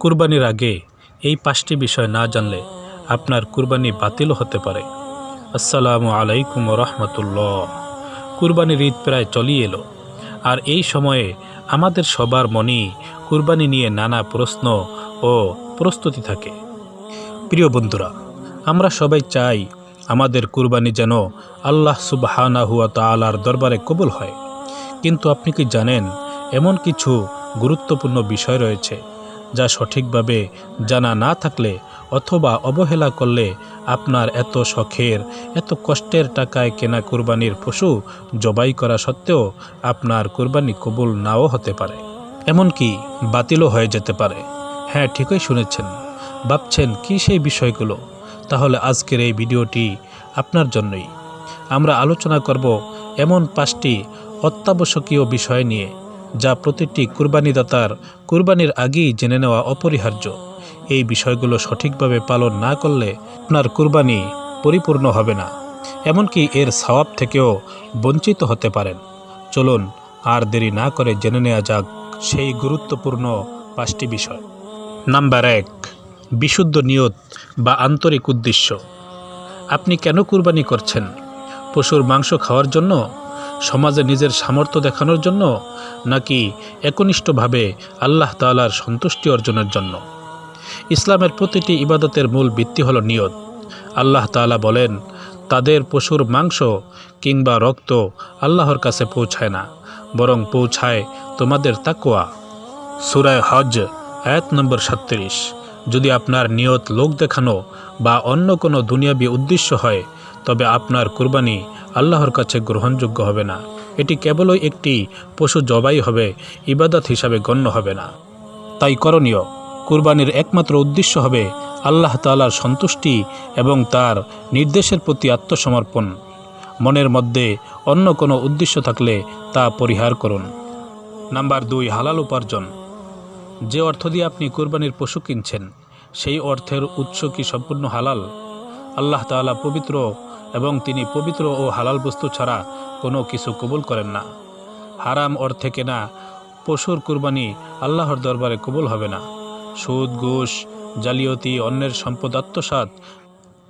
কুরবানির আগে এই পাঁচটি বিষয় না জানলে আপনার কুরবানি বাতিলও হতে পারে। আসসালামু আলাইকুম রহমতুল্লাহ। কুরবানির ঈদ প্রায় চলিয়ে এলো। আর এই সময়ে আমাদের সবার মনেই কুরবানি নিয়ে নানা প্রশ্ন ও প্রস্তুতি থাকে। প্রিয় বন্ধুরা, আমরা সবাই চাই আমাদের কুরবানি যেন আল্লাহ সুবাহানা হুয়া তালার দরবারে কবুল হয়। কিন্তু আপনি কি জানেন, এমন কিছু গুরুত্বপূর্ণ বিষয় রয়েছে যা সঠিকভাবে জানা না থাকলে অথবা অবহেলা করলে আপনার এত শখের, এত কষ্টের টাকায় কেনা কুরবানির পশু জবাই করা সত্ত্বেও আপনার কুরবানি কবুল নাও হতে পারে। এমনকি বাতিলও হয়ে যেতে পারে। হ্যাঁ ঠিকই শুনেছেন। ভাবছেন কি সেই বিষয়গুলো? তাহলে আজকের এই ভিডিওটি আপনার জন্যই। আমরা আলোচনা করব এমন পাঁচটি অত্যাবশ্যকীয় বিষয় নিয়ে। যা প্রতিটি কুরবানিদাতার কুরবানির আগেই জেনে নেওয়া অপরিহার্য। এই বিষয়গুলো সঠিকভাবে পালন না করলে আপনার কুরবানি পরিপূর্ণ হবে না, এমনকি এর সওয়াব থেকেও বঞ্চিত হতে পারেন। চলুন আর দেরি না করে জেনে নেওয়া যাক সেই গুরুত্বপূর্ণ পাঁচটি বিষয়। নাম্বার এক, বিশুদ্ধ নিয়ত বা আন্তরিক উদ্দেশ্য। আপনি কেন কুরবানি করছেন? পশুর মাংস খাওয়ার জন্য সমাজে নিজের সামর্থ্য দেখানোর জন্য নাকি একনিষ্ঠভাবে আল্লাহ তাআলার সন্তুষ্টি অর্জনের জন্য? ইসলামের প্রতিটি ইবাদতের মূল ভিত্তি হল নিয়ত। আল্লাহ তালা বলেন, তাদের পশুর মাংস কিংবা রক্ত আল্লাহর কাছে পৌঁছায় না, বরং পৌঁছায় তোমাদের তাকোয়া সুরায় হজ আয়াত নম্বর সাতত্রিশ। যদি আপনার নিয়ত লোক দেখানো বা অন্য কোনো দুনিয়াবী উদ্দেশ্য হয় তবে আপনার কুরবানি আল্লাহর কাছে গ্রহণযোগ্য হবে না। এটি কেবলই একটি পশু জবাই হবে, ইবাদত হিসাবে গণ্য হবে না। তাই করণীয়, কুরবানির একমাত্র উদ্দেশ্য হবে আল্লাহ তাআলার সন্তুষ্টি এবং তার নির্দেশের প্রতি আত্মসমর্পণ। মনের মধ্যে অন্য কোনো উদ্দেশ্য থাকলে তা পরিহার করুন। নাম্বার দুই, হালাল উপার্জন। যে অর্থ দিয়ে আপনি কুরবানির পশু কিনছেন, সেই অর্থের উৎস কি সম্পূর্ণ হালাল? আল্লাহ তাআলা পবিত্র এবং তিনি পবিত্র ও হালাল বস্তু ছাড়া কোনো কিছু কবুল করেন না। হারাম অর্থে কেনা পশুর কুরবানি আল্লাহর দরবারে কবুল হবে না। সুদ, ঘুষ, জালিয়াতি, অন্যের সম্পদ, আত্মসাৎ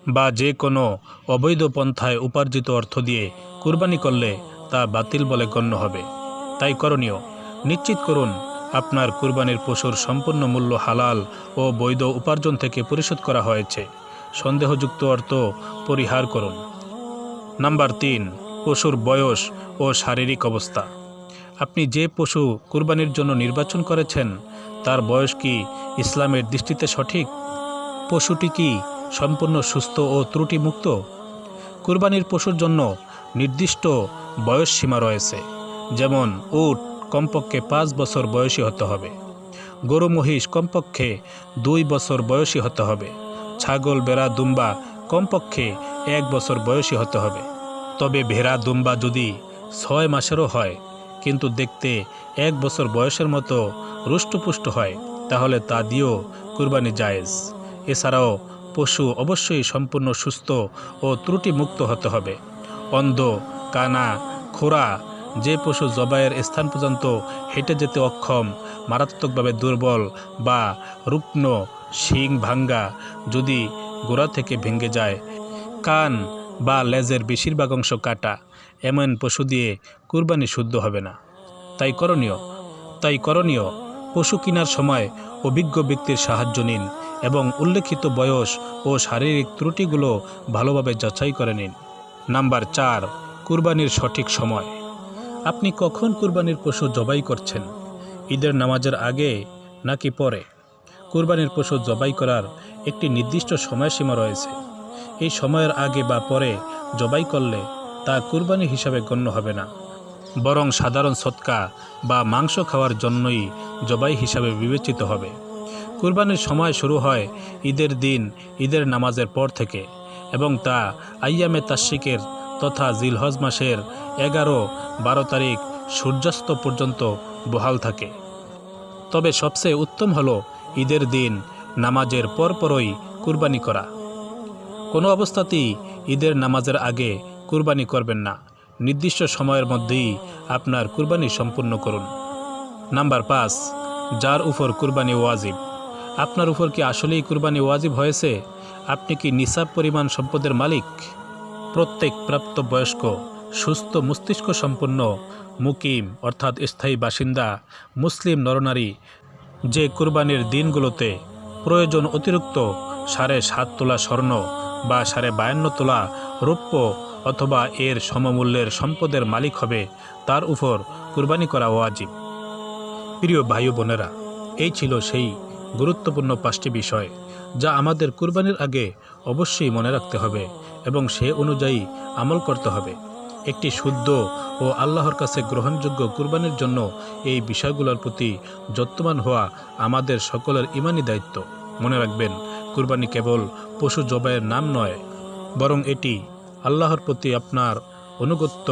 বা যে কোনো অবৈধ পন্থায় উপার্জিত অর্থ দিয়ে কুরবানি করলে তা বাতিল বলে গণ্য হবে। তাই করণীয়, নিশ্চিত করুন আপনার কুরবানির পশুর সম্পূর্ণ মূল্য হালাল ও বৈধ উপার্জন থেকে পরিশোধ করা হয়েছে। সন্দেহযুক্ত অর্থ পরিহার করুন। নাম্বার তিন, পশুর বয়স ও শারীরিক অবস্থা। আপনি যে পশু কুরবানির জন্য নির্বাচন করেছেন, তার বয়স কি ইসলামের দৃষ্টিতে সঠিক? পশুটি কি সম্পূর্ণ সুস্থ ও ত্রুটিমুক্ত? কুরবানির পশুর জন্য নির্দিষ্ট বয়স সীমা রয়েছে, যেমন উট কমপক্ষে পাঁচ বছর বয়সী হতে হবে, গরু মহিষ কমপক্ষে দুই বছর বয়সী হতে হবে। ছাগল বেড়া দুম্বা কমপক্ষে এক বছর বয়সী হতে হবে। তবে ভেড়া, দুম্বা যদি ছয় মাসেরও হয়, কিন্তু দেখতে এক বছর বয়সের মতো রুষ্টপুষ্ট হয়, তাহলে তা দিয়েও কুরবানি জায়েজ। এছাড়াও পশু অবশ্যই সম্পূর্ণ সুস্থ ও ত্রুটিমুক্ত হতে হবে। অন্ধ, কানা খোরা যে পশু জবাইয়ের স্থান পর্যন্ত হেঁটে যেতে অক্ষম, মারাত্মকভাবে দুর্বল বা রুগ্ন শিং ভাঙ্গা যদি গোড়া থেকে ভেঙে যায়। কান বা লেজের বেশিরভাগ অংশ কাটা, এমন পশু দিয়ে কুরবানি শুদ্ধ হবে না। তাই করণীয় তাই করণীয়, পশু কেনার সময় অভিজ্ঞ ব্যক্তির সাহায্য নিন এবং উল্লেখিত বয়স ও শারীরিক ত্রুটিগুলো ভালোভাবে যাচাই করে নিন। নাম্বার চার, কুরবানির সঠিক সময়। আপনি কখন কুরবানির পশু জবাই করছেন? ঈদের নামাজের আগে নাকি পরে? কুরবানির পশু জবাই করার একটি নির্দিষ্ট সময়সীমা রয়েছে। এই সময়ের আগে বা পরে জবাই করলে তা কুরবানি হিসাবে গণ্য হবে না। বরং সাধারণ সৎকা বা মাংস খাওয়ার জন্যই জবাই হিসাবে বিবেচিত হবে। কুরবানির সময় শুরু হয় ঈদের দিন, ঈদের নামাজের পর থেকে এবং তা আইয়ামে তাস্বিকের তথা জিলহজ মাসের এগারো, বারো তারিখ সূর্যাস্ত পর্যন্ত বহাল থাকে। তবে সবচেয়ে উত্তম হলো ঈদের দিন নামাজের পরপরই কুরবানি করা। কোনো অবস্থাতেই ঈদের নামাজের আগে কুরবানি করবেন না। নির্দিষ্ট সময়ের মধ্যেই আপনার কুরবানি সম্পূর্ণ করুন। নাম্বার পাঁচ, যার উপর কুরবানি ওয়াজিব। আপনার উপর কি আসলেই কুরবানি ওয়াজিব হয়েছে? আপনি কি নিসাব পরিমাণ সম্পদের মালিক? প্রত্যেক প্রাপ্তবয়স্ক, সুস্থ মস্তিষ্ক সম্পন্ন, মুকিম অর্থাৎ স্থায়ী বাসিন্দা, মুসলিম নরনারী যে কুরবানির দিনগুলোতে প্রয়োজন অতিরিক্ত সাড়ে সাত তোলা স্বর্ণ বা সাড়ে বায়ান্ন তোলা রৌপ্য অথবা এর সমমূল্যের সম্পদের মালিক হবে, তার উপর কুরবানি করা ওয়াজিব। প্রিয় ভাই বোনেরা, এই ছিল সেই গুরুত্বপূর্ণ পাঁচটি বিষয় যা আমাদের কুরবানির আগে অবশ্যই মনে রাখতে হবে এবং সে অনুযায়ী আমল করতে হবে। একটি শুদ্ধ ও আল্লাহর কাছে গ্রহণযোগ্য কুরবানির জন্য এই বিষয়গুলোর প্রতি যত্নবান হওয়া আমাদের সকলের ইমানি দায়িত্ব। মনে রাখবেন, কুরবানি কেবল পশু জবাইয়ের নাম নয়, বরং এটি আল্লাহর প্রতি আপনার অনুগত্য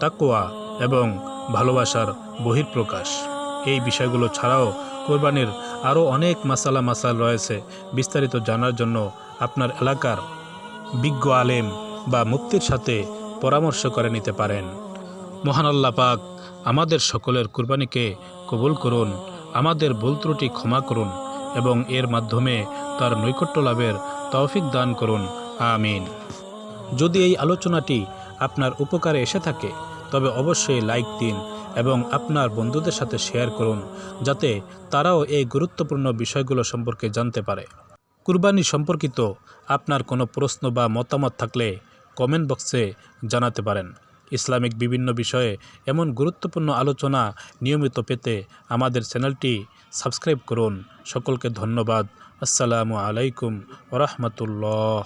তাকোয়া এবং ভালোবাসার বহির্প্রকাশ এই বিষয়গুলো ছাড়াও কোরবানির আরও অনেক মাসালা মাসাল রয়েছে বিস্তারিত জানার জন্য আপনার এলাকার বিজ্ঞ আলেম বা মুক্তির সাথে পরামর্শ করে নিতে পারেন। মহান আল্লাহ পাক আমাদের সকলের কুরবানিকে কবুল করুন, আমাদের ভুল ত্রুটি ক্ষমা করুন এবং এর মাধ্যমে তার নৈকট্য লাভের তৌফিক দান করুন। আমিন। যদি এই আলোচনাটি আপনার উপকারে এসে থাকে, তবে অবশ্যই লাইক দিন এবং আপনার বন্ধুদের সাথে শেয়ার করুন, যাতে তারাও এই গুরুত্বপূর্ণ বিষয়গুলো সম্পর্কে জানতে পারে। কুরবানি সম্পর্কিত আপনার কোনো প্রশ্ন বা মতামত থাকলে কমেন্ট বক্সে জানাতে পারেন। ইসলামিক বিভিন্ন বিষয়ে এমন গুরুত্বপূর্ণ আলোচনা নিয়মিত পেতে আমাদের চ্যানেলটি সাবস্ক্রাইব করুন। সকলকে ধন্যবাদ। আসসালামু আলাইকুম ওরহমতুল্লাহ